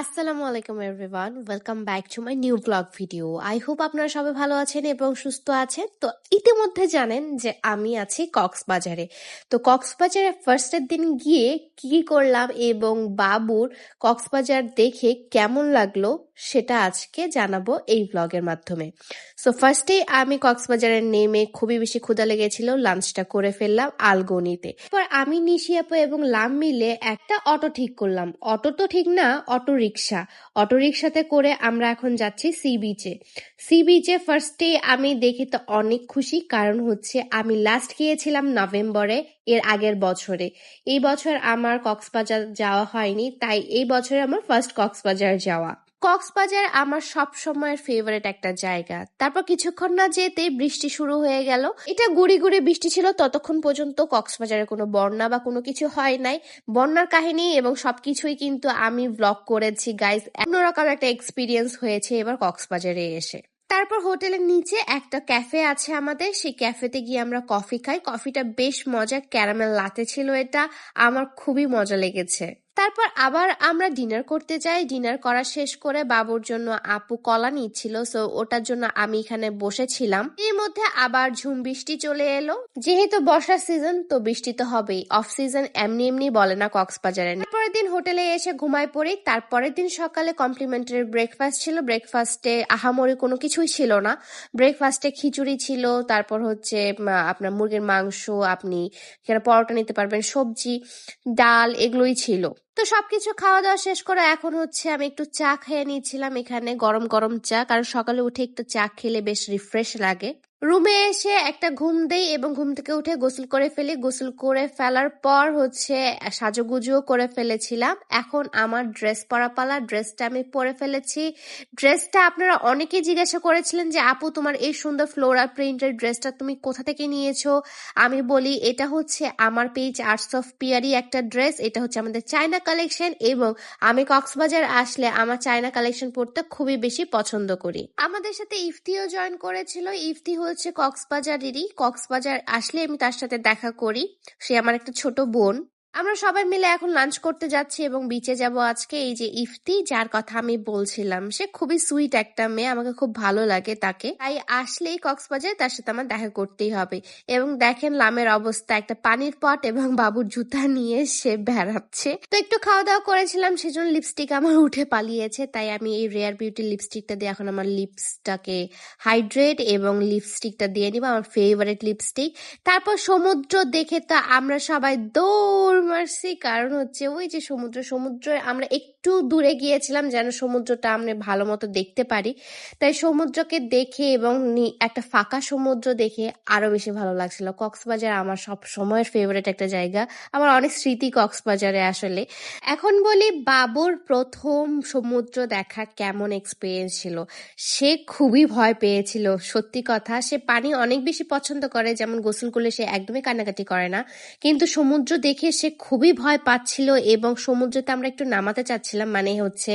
আসসালামু আলাইকুম everyone welcome back to my new vlog video I hope আপনারা সবাই ভালো আছেন এবং সুস্থ আছেন। তো ইতিমধ্যে জানেন যে আমি আছি কক্সবাজারে। তো কক্সবাজারে ফার্স্টের দিন গিয়ে কি করলাম এবং বাবুর কক্সবাজার দেখে কেমন লাগল? সেটা আজকে জানাব এই ব্লগের মাধ্যমে। সো ফার্স্টেই আমি কক্সবাজারে নেমে খুবই বেশি ক্ষুধা লেগেছিল লাঞ্চটা করে ফেললাম আলগনিতে। এরপর আমি নিশি আপু এবং লাম মিলে একটা অটো ঠিক করলাম। অটো তো ঠিক না, অটো রিক্সা অটো রিক্সাতে করে আমরা এখন যাচ্ছি সি বিচে। সি বিচে ফার্স্টে আমি দেখে তো অনেক খুশি, কারণ হচ্ছে আমি লাস্ট গিয়েছিলাম নভেম্বরে, এর আগের বছরে। এই বছর আমার কক্সবাজার যাওয়া হয়নি, তাই এই বছরে আমার ফার্স্ট কক্সবাজার যাওয়া। কক্সবাজার আমার সব সময়ের ফেভারিট একটা জায়গা। তারপর কিছুক্ষণ না যেতে বৃষ্টি শুরু হয়ে গেল। এটা গুড়ি গুড়ি বৃষ্টি ছিল, ততক্ষণ পর্যন্ত কক্সবাজারে কোনো বন্যা বা কোনো কিছু হয় নাই। বন্যার কাহিনী এবং সবকিছুই কিন্তু আমি ব্লগ করেছি গাইজ অন্যরকম একটা এক্সপিরিয়েন্স হয়েছে এবার কক্সবাজারে এসে। তারপর হোটেলের নিচে একটা ক্যাফে আছে আমাদের। সেই ক্যাফেতে গিয়ে আমরা কফি খাই। কফিটা বেশ মজা ক্যারামেল লাতে ছিল এটা। আমার খুবই মজা লেগেছে। তারপর আবার আমরা ডিনার করতে যাই। ডিনার করা শেষ করে বাবুর জন্য আপু কলা নিচ্ছিল সো ওটার জন্য আমি এখানে বসেছিলাম। এর মধ্যে আবার ঝুম বৃষ্টি চলে এলো। যেহেতু বর্ষার সিজন তো বৃষ্টি তো হবেই। অফ সিজন এমনি এমনি বলে না কক্সবাজারে। তারপরের দিন হোটেলে এসে ঘুমায় পড়ি। তারপরের দিন সকালে কমপ্লিমেন্টারি ব্রেকফাস্ট ছিল। ব্রেকফাস্টে আহামরি কোনো কিছুই ছিল না। ব্রেকফাস্টে খিচুড়ি ছিল। তারপর হচ্ছে আপনার মুরগির মাংস, আপনি এখানে পরোটা নিতে পারবেন, সবজি, ডাল, এগুলোই ছিল। তো সবকিছু খাওয়া দাওয়া শেষ করে এখন হচ্ছে আমি একটু চা খেয়ে নিয়েছিলাম এখানে গরম গরম চা। কারণ সকালে উঠে একটু চা খেলে বেশ রিফ্রেশ লাগে। রুমে এসে একটা ঘুম দেই এবং ঘুম থেকে উঠে গোসল করে ফেলি। গোসল করে ফেলার পর হচ্ছে সাজুগুজুও করে ফেলেছিলাম। এখন আমার ড্রেস পরা পালা, ড্রেসটা আমি পরে ফেলেছি। ড্রেসটা আপনারা অনেকেই জিজ্ঞাসা করেছিলেন যে, আপু, তোমার এই সুন্দর ফ্লোরা প্রিন্টের ড্রেসটা তুমি কোথা থেকে নিয়েছো? আমি বলি, এটা হচ্ছে আমার পেজ আর্টস অফ পিয়ারি একটা ড্রেস। এটা হচ্ছে আমাদের চায়না কালেকশন এবং আমি কক্সবাজার আসলে আমার চায়না কালেকশন পরতে খুবই বেশি পছন্দ করি। আমাদের সাথে ইফতিও জয়েন করেছিল। ইফতি হচ্ছে কক্সবাজারেরই। কক্সবাজার আসলে আমি তার সাথে দেখা করি। সে আমার একটা ছোট বোন। আমরা সবাই মিলে এখন লাঞ্চ করতে যাচ্ছি এবং বিচে যাব আজকে। এই যে ইফতি, যার কথা আমি বলছিলাম, সে খুবই সুইট একটা মেয়ে, আমাকে খুব ভালো লাগে তাকে। তাই আসলেই কক্সবাজার তার সাথে আমার দেখা করতেই হবে। এবং দেখেন লামের অবস্থা, একটা পানির পট এবং বাবুর জুতা নিয়ে সে বেড়াচ্ছে। তো একটু খাওয়া দাওয়া করেছিলাম, সেজন্য লিপস্টিক আমার উঠে পালিয়েছে। তাই আমি এই রেয়ার বিউটি লিপস্টিকটা দিয়ে এখন আমার লিপসটাকে হাইড্রেট এবং লিপস্টিকটা দিয়ে নিব, আমার ফেভারিট লিপস্টিক তারপর সমুদ্র দেখে তো আমরা সবাই দৌড় মারছি কারণ হচ্ছে ওই যে সমুদ্র সমুদ্র আমরা একটু দূরে গিয়েছিলাম যেন সমুদ্রটা আমরা ভালো মতো দেখতে পারি। তাই সমুদ্রকে দেখে এবং একটা ফাঁকা সমুদ্র দেখে আরও বেশি ভালো লাগছিল। কক্সবাজার আমার সব সময়ের ফেভারিট একটা জায়গা। আমার অনেক স্মৃতি কক্সবাজারে আসলে। এখন বলি বাবুর প্রথম সমুদ্র দেখা কেমন এক্সপিরিয়েন্স ছিল? সে খুবই ভয় পেয়েছিল, সত্যি কথা। সে পানি অনেক বেশি পছন্দ করে, যেমন গোসল করলে সে একদমই কান্নাকাটি করে না। কিন্তু সমুদ্র দেখে সে খুবই ভয় পাচ্ছিল এবং সমুদ্রতে আমরা একটু নামাতে চাচ্ছিলাম মানে হচ্ছে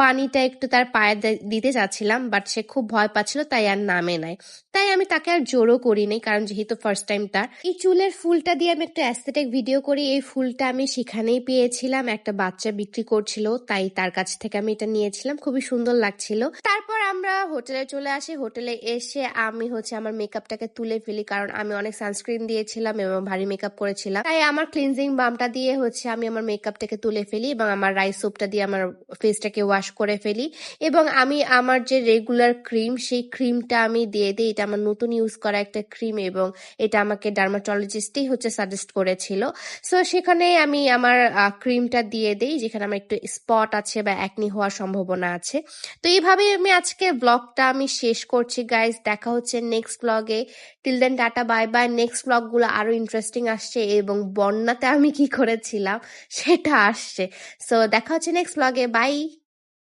পানিটা একটু তার পায়ে দিতে চাচ্ছিলাম বাট সে খুব ভয় পাচ্ছিল, তাই আর নামে নাই। তাই আমি তাকে আর জোরও করি নাই কারণ যেহেতু ফার্স্ট টাইম তার। এই চুলের ফুলটা দিয়ে আমি একটা অ্যাস্থেটিক ভিডিও করি, এই ফুলটা আমি সেখানেই পেয়েছিলাম, একটা বাচ্চা বিক্রি করছিল, তাই তার কাছ থেকে আমি এটা নিয়েছিলাম, খুবই সুন্দর লাগছিল। তারপর আমরা হোটেলে চলে আসি, হোটেলে এসে আমি হচ্ছে আমার মেকআপটাকে তুলে ফেলি, কারণ আমি অনেক সানস্ক্রিন দিয়েছিলাম এবং ভারী মেকআপ করেছিলাম। তাই আমার ক্লিনজিং বামটা দিয়ে হচ্ছে আমি আমার মেকআপটাকে তুলে ফেলি এবং আমার রাইস সোপটা দিয়ে আমার ফেসটাকে ওয়াশ করে ফেলি। এবং আমি আমার যে রেগুলার ক্রিম সেই ক্রিমটা আমি দিয়ে দিই। এটা আমার নতুন ইউজ করা একটা ক্রিম এবং এটা আমাকে ডার্মাটোলজিস্টই হচ্ছে সাজেস্ট করেছিল। সো সেখানে আমি আমার ক্রিমটা দিয়ে দিই, যেখানে আমার একটু স্পট আছে বা একনি হওয়ার সম্ভাবনা আছে। তো এইভাবেই আমি আজকে ব্লগটা আমি শেষ করছি গাইজ দেখা হচ্ছে নেক্সট ব্লগে till then tata bye bye next ব্লগগুলো আরও ইন্টারেস্টিং আসছে এবং বন্যাতে আমি কি করেছিলাম সেটা আসছে। সো দেখা হচ্ছে নেক্সট ব্লগে বাই